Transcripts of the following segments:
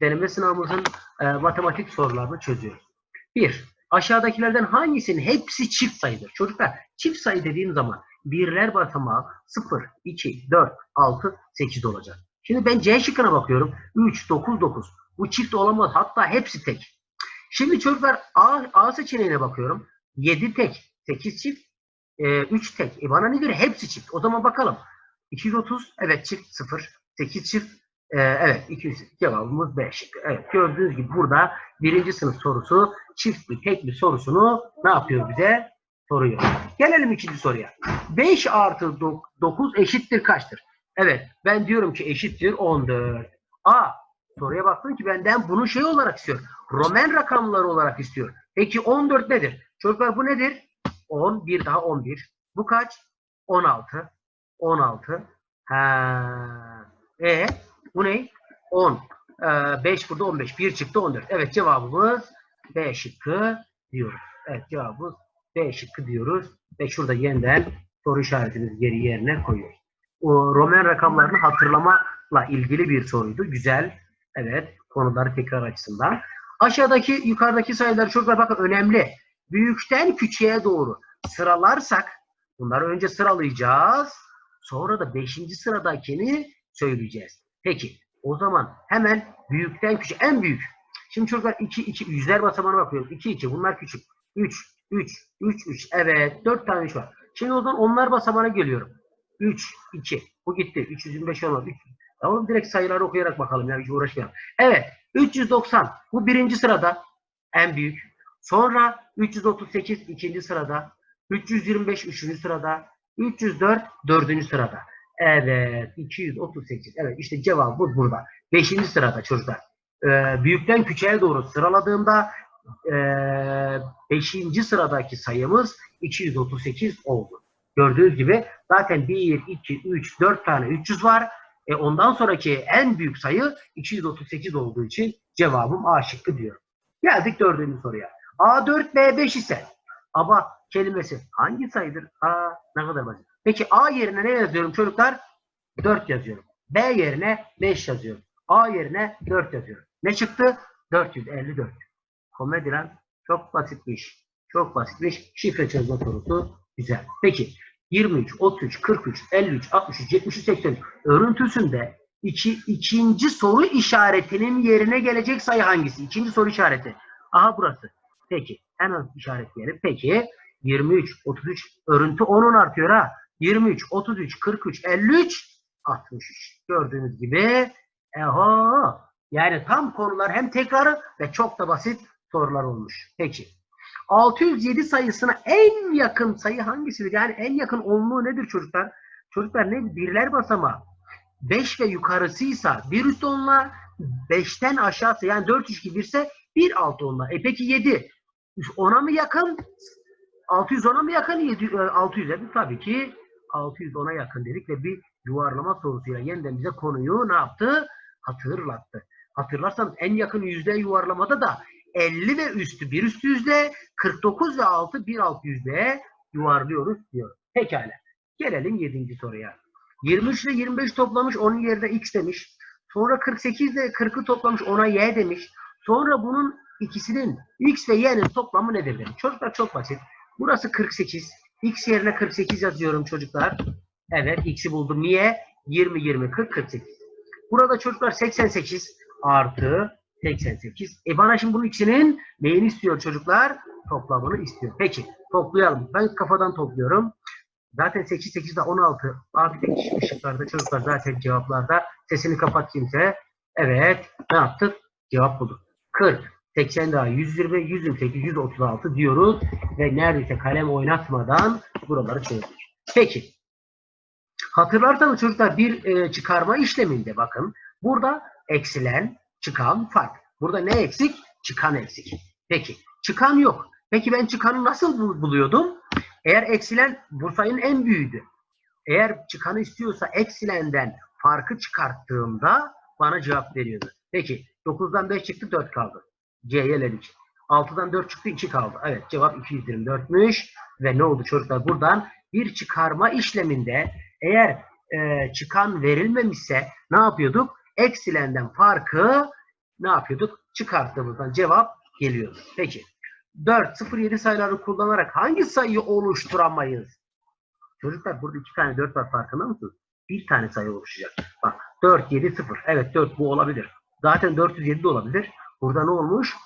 deneme sınavımızın e, matematik sorularını çözüyoruz. Bir, aşağıdakilerden hangisinin hepsi çift sayıdır? Çocuklar çift sayı dediğim zaman birler basamağı 0, 2, 4, 6, 8 olacak. Şimdi ben C şıkkına bakıyorum. 3, 9, 9. Bu çift olamaz. Hatta hepsi tek. Şimdi çocuklar A, A seçeneğine bakıyorum. 7 tek, 8 çift, e, 3 tek. E bana ne göre? Hepsi çift. O zaman bakalım. 230, evet çift 0, 8 çift, e, evet 200. Cevabımız B şıkkı. Evet gördüğünüz gibi burada birinci sınıf sorusu çift mi tek mi sorusunu ne yapıyor bize? Soruyor. Gelelim ikinci soruya. 5 artı 9 eşittir kaçtır? Evet ben diyorum ki eşittir 14. A soruya baktım ki benden bunu şey olarak istiyor. Roman rakamları olarak istiyor. Peki 14 nedir? Çocuklar bu nedir? 10, bir daha 11. Bu kaç? 16. 16. Ha. E bu ne? 10. Ee, 5 burada 15. 1 çıktı 14. Evet cevabımız B şıkkı diyoruz. Evet cevabımız B şıkkı diyoruz. Ve şurada yeniden soru işaretimizi geri yerine koyuyoruz. O Roman rakamlarını hatırlamakla ilgili bir soruydu. Güzel. Evet. Konuları tekrar açısından. Aşağıdaki yukarıdaki sayıları çocuklar bakın önemli. Büyükten küçüğe doğru sıralarsak bunları önce sıralayacağız. Sonra da 5. sıradakini söyleyeceğiz. Peki o zaman hemen büyükten küçük en büyük. Şimdi çocuklar 2 2 yüzler basamağına bakıyoruz. 2 2 bunlar küçük. 3 3 3 3 evet 4 tane 3 var. Şimdi o zaman onlar basamağına geliyorum. 3 2 bu gitti. 325 olmaz. 3 Tamam direkt sayıları okuyarak bakalım ya hiç uğraşmayalım. Evet 390 bu birinci sırada en büyük. Sonra 338 ikinci sırada. 325 üçüncü sırada. 304 dördüncü sırada. Evet 238. Evet işte cevabımız burada. Beşinci sırada çocuklar. Ee, büyükten küçüğe doğru sıraladığımda ee, beşinci sıradaki sayımız 238 oldu. Gördüğünüz gibi zaten 1, 2, 3, 4 tane 300 var. E ondan sonraki en büyük sayı 238 olduğu için cevabım A şıkkı diyorum. Geldik dördüncü soruya. A4, B5 ise ABA kelimesi hangi sayıdır? A ne kadar basit. Peki A yerine ne yazıyorum çocuklar? 4 yazıyorum. B yerine 5 yazıyorum. A yerine 4 yazıyorum. Ne çıktı? 454. Komedi lan. Çok basitmiş. Çok basitmiş. Şifre çözme sorusu güzel. Peki 23, 33, 43, 53, 63, 73, 80 örüntüsünde iki, ikinci soru işaretinin yerine gelecek sayı hangisi? İkinci soru işareti. Aha burası. Peki. Hemen işaretleyelim. Peki 23, 33 örüntü 10'un artıyor ha. 23, 33, 43, 53, 63. Gördüğünüz gibi eho. Yani tam konular hem tekrarı ve çok da basit sorular olmuş. Peki. 607 sayısına en yakın sayı hangisidir? Yani en yakın onluğu nedir çocuklar? Çocuklar ne? Birler basamağı. 5 ve yukarısıysa bir üst onla 5'ten aşağısı yani 4 3 2 ise 1 altı onla. E peki 7 10'a mı yakın? 610'a mı yakın? 7, 600'e tabii ki 610'a yakın dedik ve bir yuvarlama sorusuyla yeniden bize konuyu ne yaptı? Hatırlattı. Hatırlarsanız en yakın yüzde yuvarlamada da 50 ve üstü bir üstü yüzde, 49 ve altı bir alt yüzdeye yuvarlıyoruz diyor. Pekala. Gelelim 7. soruya. 23 ile 25 toplamış onun yerine x demiş. Sonra 48 ile 40'ı toplamış ona y demiş. Sonra bunun ikisinin x ve y'nin toplamı nedir demiş. Çocuklar çok basit. Burası 48. x yerine 48 yazıyorum çocuklar. Evet x'i buldum. Niye? 20, 20, 40, 48. Burada çocuklar 88 artı 88. E bana şimdi bunun ikisinin neyini istiyor çocuklar? Toplamını istiyor. Peki toplayalım. Ben kafadan topluyorum. Zaten 8, 8 de 16. Abi tek ışıklarda çocuklar zaten cevaplarda. Sesini kapat kimse. Evet. Ne yaptık? Cevap bulduk. 40. 80 daha 120, 128, 136 diyoruz. Ve neredeyse kalem oynatmadan buraları çözdük. Peki. Hatırlarsanız çocuklar bir e, çıkarma işleminde bakın. Burada eksilen, çıkan fark. Burada ne eksik? Çıkan eksik. Peki. Çıkan yok. Peki ben çıkanı nasıl bul- buluyordum? Eğer eksilen bu sayının en büyüğüydü. Eğer çıkanı istiyorsa eksilenden farkı çıkarttığımda bana cevap veriyordu. Peki 9'dan 5 çıktı 4 kaldı. C'ye eledik. 6'dan 4 çıktı 2 kaldı. Evet cevap 224'müş. Ve ne oldu çocuklar? Buradan bir çıkarma işleminde eğer e, çıkan verilmemişse ne yapıyorduk? Eksilenden farkı ne yapıyorduk? Çıkarttığımızdan cevap geliyordu. Peki. 4, 0, 7 sayıları kullanarak hangi sayıyı oluşturamayız? Çocuklar burada iki tane 4 var farkında mısınız? Bir tane sayı oluşacak. Bak 4, 7, 0. Evet 4 bu olabilir. Zaten 407 de olabilir. Burada ne olmuş?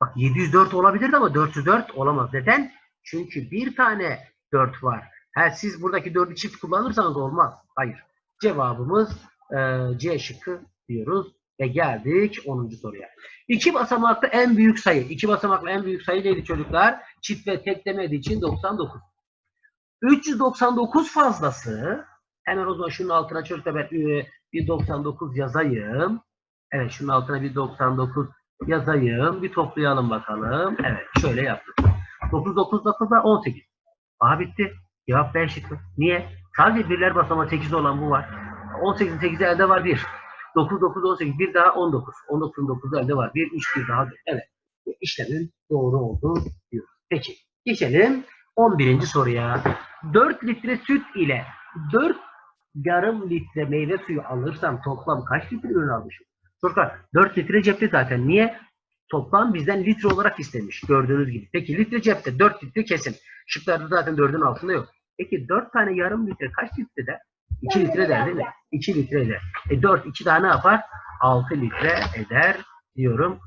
Bak 704 olabilirdi ama 404 olamaz. Neden? Çünkü bir tane 4 var. Ha, siz buradaki 4'ü çift kullanırsanız olmaz. Hayır. Cevabımız e, C şıkkı diyoruz. Ve geldik 10. soruya. İki basamaklı en büyük sayı. İki basamaklı en büyük sayı neydi çocuklar? Çift ve tek demediği için 99. 399 fazlası. Hemen o zaman şunun altına çocuklar ben e, bir 99 yazayım. Evet şunun altına bir 99 yazayım. Bir toplayalım bakalım. Evet şöyle yaptık. 9 9 9 da 18. Aha bitti. Cevap B şıkkı. Niye? Sadece birler basamağı 8 olan bu var. 18'in 8'i elde var 1. 9 9 18 bir daha 19. 19'un 9'u elde var. 1 3 bir daha. Evet. İşlemin doğru olduğu diyor. Peki. Geçelim 11. soruya. 4 litre süt ile 4 yarım litre meyve suyu alırsam toplam kaç litre ürün almışım? Çocuklar 4 litre cepte zaten. Niye? Toplam bizden litre olarak istemiş. Gördüğünüz gibi. Peki litre cepte 4 litre kesin. Şıklarda zaten 4'ün altında yok. Peki 4 tane yarım litre kaç litre de? 2 litre der değil mi? 2 litre eder. E 4 2 daha ne yapar? 6 litre eder diyorum.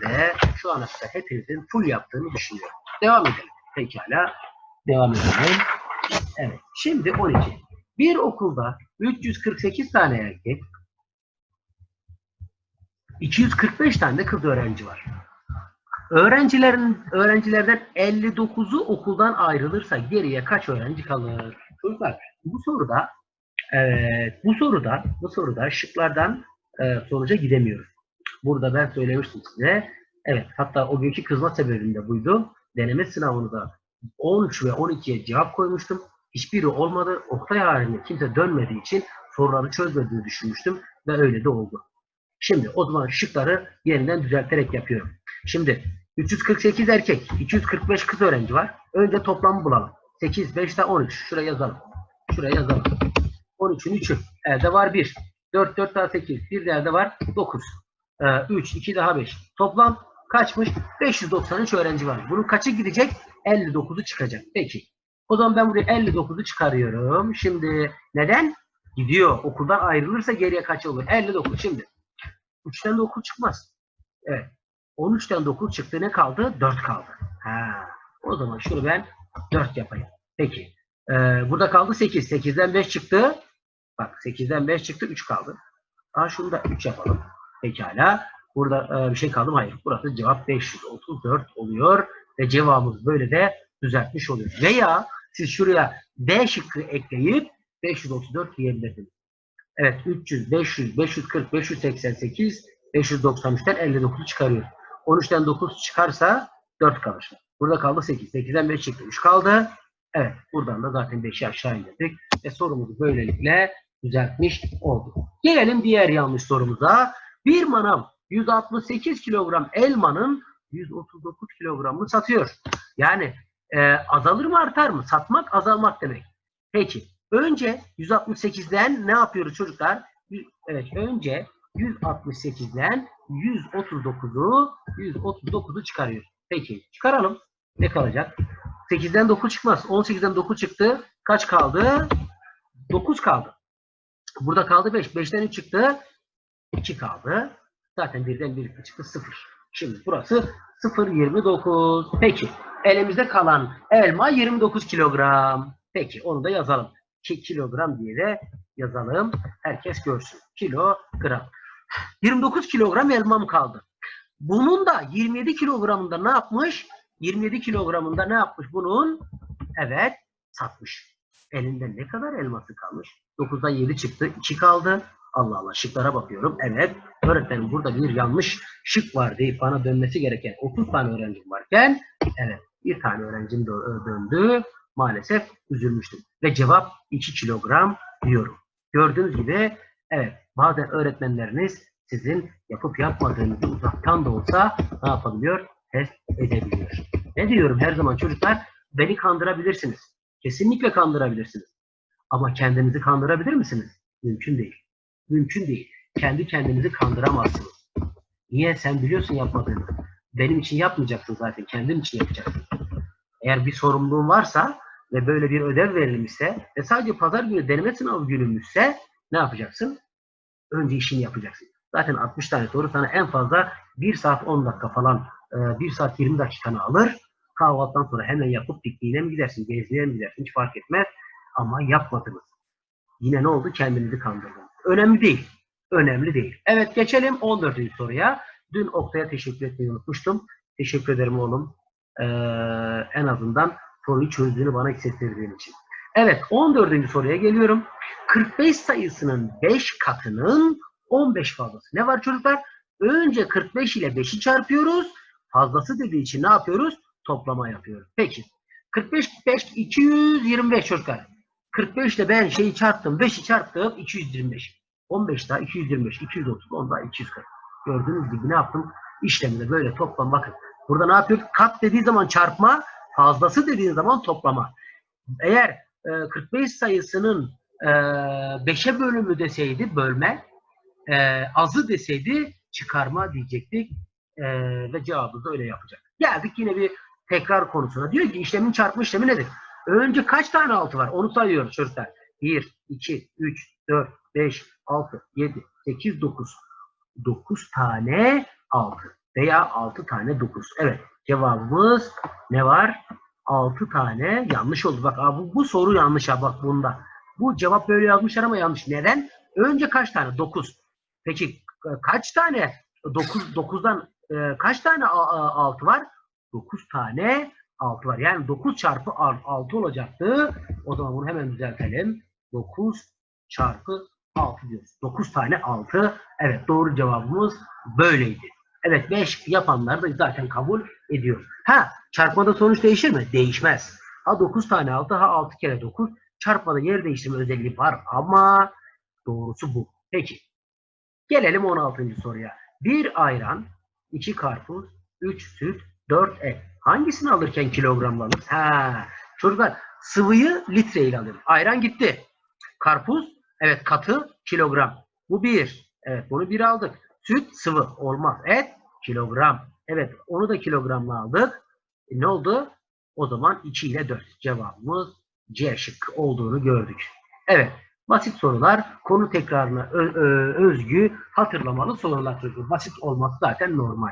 Ve şu ana kadar hepinizin full yaptığını düşünüyorum. Devam edelim. Pekala. Devam edelim. Evet. Şimdi 12. Bir okulda 348 tane erkek, 245 tane de kız öğrenci var. Öğrencilerin öğrencilerden 59'u okuldan ayrılırsa geriye kaç öğrenci kalır? Çocuklar bu soruda evet, bu soruda bu soruda şıklardan e, sonuca gidemiyoruz. Burada ben söylemiştim size. Evet hatta o günkü kızma sebebim de buydu. Deneme sınavında 13 ve 12'ye cevap koymuştum. Hiçbiri olmadı. Oktay halinde kimse dönmediği için soruları çözmediğini düşünmüştüm ve öyle de oldu. Şimdi o zaman şıkları yeniden düzelterek yapıyorum. Şimdi 348 erkek, 245 kız öğrenci var. Önce toplamı bulalım. 8, 5 daha 13. Şuraya yazalım. Şuraya yazalım. 13'ün 3'ü. Elde var 1. 4, 4 daha 8. Bir de elde var 9. Ee, 3, 2 daha 5. Toplam kaçmış? 593 öğrenci var. Bunun kaçı gidecek? 59'u çıkacak. Peki. O zaman ben buraya 59'u çıkarıyorum. Şimdi neden? Gidiyor. Okuldan ayrılırsa geriye kaç olur? 59. Şimdi 3'ten 9 çıkmaz. Evet. 13'ten 9 çıktı. Ne kaldı? 4 kaldı. Ha. O zaman şunu ben 4 yapayım. Peki. Ee, burada kaldı 8. 8'den 5 çıktı. Bak 8'den 5 çıktı. 3 kaldı. Daha şunu da 3 yapalım. Pekala. Burada e, bir şey kaldı mı? Hayır. Burası cevap 534 oluyor. Ve cevabımız böyle de düzeltmiş oluyor. Veya siz şuraya D şıkkı ekleyip 534 diyebilirsiniz. Evet 300, 500, 540, 588, 593'ten 59 çıkarıyor. 13'ten 9 çıkarsa 4 kalır. Burada kaldı 8. 8'den 5 çıktı. 3 kaldı. Evet. Buradan da zaten 5'i aşağı indirdik. Ve sorumuzu böylelikle düzeltmiş olduk. Gelelim diğer yanlış sorumuza. Bir manav 168 kilogram elmanın 139 kilogramını satıyor. Yani e, azalır mı artar mı? Satmak azalmak demek. Peki. Önce 168'den ne yapıyoruz çocuklar? Evet önce 168'den 139'u 139'u çıkarıyor. Peki çıkaralım. Ne kalacak? 8'den 9 çıkmaz. 18'den 9 çıktı. Kaç kaldı? 9 kaldı. Burada kaldı 5. 5'ten 3 çıktı. 2 kaldı. Zaten birden 1 çıktı 0. Şimdi burası 0.29. Peki. Elimizde kalan elma 29 kilogram. Peki onu da yazalım. 2 kilogram diye de yazalım. Herkes görsün. Kilogram. 29 kilogram elmam kaldı. Bunun da 27 kilogramında ne yapmış? 27 kilogramında ne yapmış bunun? Evet satmış. Elinde ne kadar elması kalmış? 9'dan 7 çıktı. 2 kaldı. Allah Allah şıklara bakıyorum. Evet öğretmenim burada bir yanlış şık var deyip bana dönmesi gereken 30 tane öğrencim varken evet bir tane öğrencim dö- döndü. Maalesef üzülmüştüm. Ve cevap 2 kilogram diyorum. Gördüğünüz gibi evet bazen öğretmenleriniz sizin yapıp yapmadığınızı uzaktan da olsa ne yapabiliyor? Test edebiliyor. Ne diyorum her zaman çocuklar? Beni kandırabilirsiniz. Kesinlikle kandırabilirsiniz. Ama kendinizi kandırabilir misiniz? Mümkün değil. Mümkün değil. Kendi kendinizi kandıramazsınız. Niye? Sen biliyorsun yapmadığını. Benim için yapmayacaksın zaten. Kendin için yapacaksın. Eğer bir sorumluluğun varsa ve böyle bir ödev verilmişse ve sadece pazar günü deneme sınavı günümüzse ne yapacaksın? Önce işini yapacaksın. Zaten 60 tane soru sana en fazla 1 saat 10 dakika falan, 1 saat 20 dakikanı alır. Kahvaltıdan sonra hemen yapıp pikniğine mi gidersin, gezmeye mi gidersin hiç fark etmez. Ama yapmadınız. Yine ne oldu? Kendinizi kandırdınız. Önemli değil. Önemli değil. Evet geçelim 14. soruya. Dün Oktay'a teşekkür etmeyi unutmuştum. Teşekkür ederim oğlum. Ee, en azından soruyu çözdüğünü bana hissettirdiğin için. Evet 14. soruya geliyorum. 45 sayısının 5 katının 15 fazlası. Ne var çocuklar? Önce 45 ile 5'i çarpıyoruz. Fazlası dediği için ne yapıyoruz? Toplama yapıyoruz. Peki. 45, 5, 225 çocuklar. 45 ile ben şeyi çarptım. 5'i çarptım. 225. 15 daha 225. 230. 10 daha 240. Gördüğünüz gibi ne yaptım? İşlemde böyle toplam bakın. Burada ne yapıyoruz? Kat dediği zaman çarpma. Fazlası dediğin zaman toplama. Eğer e, 45 sayısının e, 5'e bölümü deseydi bölme, e, azı deseydi çıkarma diyecektik e, ve cevabı da öyle yapacak. Geldik yine bir tekrar konusuna. Diyor ki işlemin çarpma işlemi nedir? Önce kaç tane altı var? Onu sayıyoruz çocuklar. 1, 2, 3, 4, 5, 6, 7, 8, 9. 9 tane 6 veya 6 tane 9. Evet cevabımız ne var? 6 tane yanlış oldu. Bak abi, bu, soru yanlış ha bak bunda. Bu cevap böyle yazmışlar ama yanlış. Neden? Önce kaç tane? 9. Peki kaç tane 9 9'dan e, kaç tane 6 var? 9 tane 6 var. Yani 9 çarpı 6 olacaktı. O zaman bunu hemen düzeltelim. 9 çarpı 6 diyoruz. 9 tane 6. Evet doğru cevabımız böyleydi. Evet 5 yapanlar da zaten kabul ediyor. Ha çarpmada sonuç değişir mi? Değişmez. Ha 9 tane 6 ha 6 kere 9. Çarpmada yer değiştirme özelliği var ama doğrusu bu. Peki. Gelelim 16. soruya. Bir ayran, 2 karpuz, 3 süt, 4 et. Hangisini alırken kilogramla alırız? Ha, çocuklar sıvıyı litre ile alıyoruz. Ayran gitti. Karpuz, evet katı kilogram. Bu bir. Evet bunu bir aldık. Süt sıvı olmaz. Et kilogram. Evet onu da kilogramla aldık. E, ne oldu? O zaman 2 ile 4. Cevabımız C şıkkı olduğunu gördük. Evet. Basit sorular konu tekrarına özgü hatırlamalı sorular çocuklar. Basit olması zaten normal.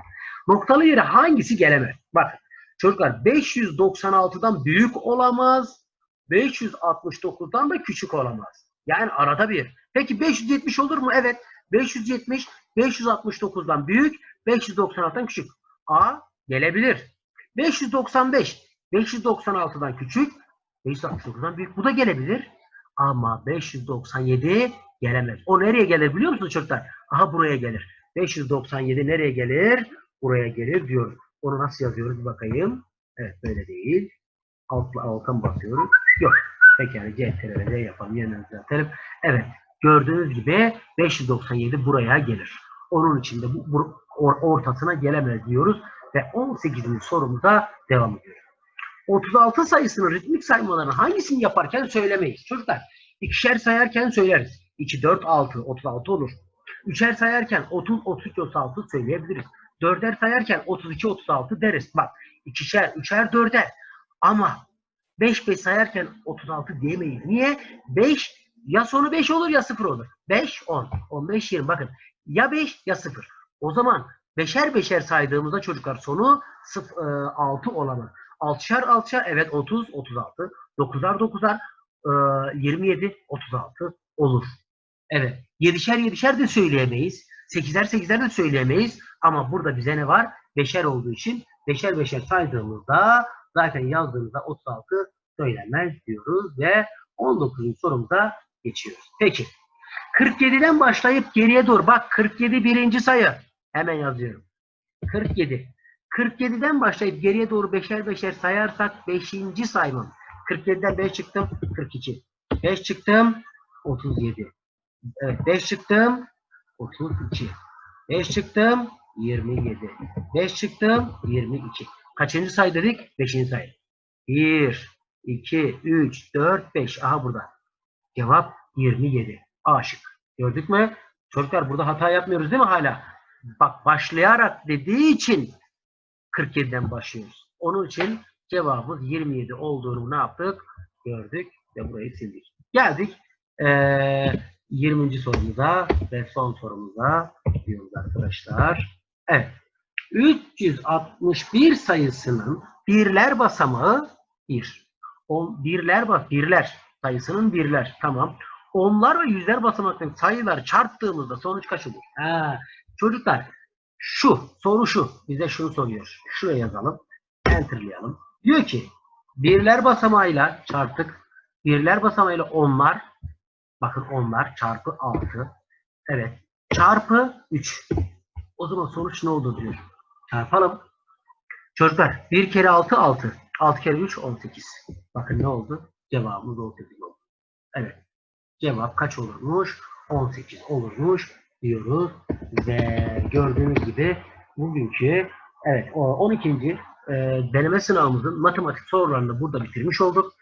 Noktalı yere hangisi gelemez? Bakın çocuklar 596'dan büyük olamaz. 569'dan da küçük olamaz. Yani arada bir. Peki 570 olur mu? Evet. 570 569'dan büyük, 596'dan küçük. A gelebilir. 595 596'dan küçük, 569'dan büyük. Bu da gelebilir. Ama 597 gelemez. O nereye gelir biliyor musunuz çocuklar? Aha buraya gelir. 597 nereye gelir? Buraya gelir diyoruz. Onu nasıl yazıyoruz bakayım. Evet böyle değil. Altla alta basıyoruz? Yok. Yani CTRL yapalım. Yeniden düzeltelim. Evet. Gördüğünüz gibi 597 buraya gelir. Onun için de bu, bu ortasına gelemez diyoruz. Ve 18. sorumuza devam ediyoruz. 36 sayısının ritmik saymalarını hangisini yaparken söylemeyiz. Çocuklar ikişer sayarken söyleriz. 2, 4, 6, 36 olur. Üçer sayarken 30, 32, 36 söyleyebiliriz. Dörder sayarken 32, 36 deriz. Bak ikişer, üçer, dörder. Ama 5, 5 sayarken 36 diyemeyiz. Niye? 5 ya sonu 5 olur ya 0 olur. 5, 10, 15, 20. Bakın ya 5 ya 0. O zaman beşer beşer saydığımızda çocuklar sonu 0, 6 olamaz. Altışar altışar evet 30, 36. 9'ar 9'ar e, 27, 36 olur. Evet. Yedişer yedişer de söyleyemeyiz. Sekizer sekizer de söyleyemeyiz. Ama burada bize ne var? Beşer olduğu için beşer beşer saydığımızda zaten yazdığımızda 36 söylenmez diyoruz ve 19. sorumuza geçiyoruz. Peki. 47'den başlayıp geriye doğru. Bak 47 birinci sayı. Hemen yazıyorum. 47. 47'den başlayıp geriye doğru beşer beşer sayarsak 5. saymam. 47'den 5 çıktım 42. 5 çıktım 37. Evet 5 çıktım 32. 5 çıktım 27. 5 çıktım 22. Kaçıncı say dedik? 5. sayı. 1, 2, 3, 4, 5. Aha burada. Cevap 27. A şık. Gördük mü? Çocuklar burada hata yapmıyoruz değil mi hala? bak başlayarak dediği için 47'den başlıyoruz. Onun için cevabımız 27 olduğunu ne yaptık? Gördük ve burayı sildik. Geldik eee 20. sorumuza ve son sorumuza diyoruz arkadaşlar. Evet. 361 sayısının birler basamağı 1. On, birler bas birler sayısının birler. Tamam. Onlar ve yüzler basamaklı sayıları çarptığımızda sonuç kaç olur? Ha, çocuklar şu soru şu. Bize şunu soruyor. Şuraya yazalım. Enterlayalım. Diyor ki birler basamağıyla çarptık. Birler basamağıyla onlar bakın onlar çarpı 6. Evet. Çarpı 3. O zaman sonuç ne olur diyor. Çarpalım. Çocuklar 1 kere 6 6. 6 kere 3 18. Bakın ne oldu? Cevabımız 18 oldu. Evet. Cevap kaç olurmuş? 18 olurmuş diyoruz. Ve gördüğünüz gibi bugünkü evet o 12. e, deneme sınavımızın matematik sorularını burada bitirmiş olduk.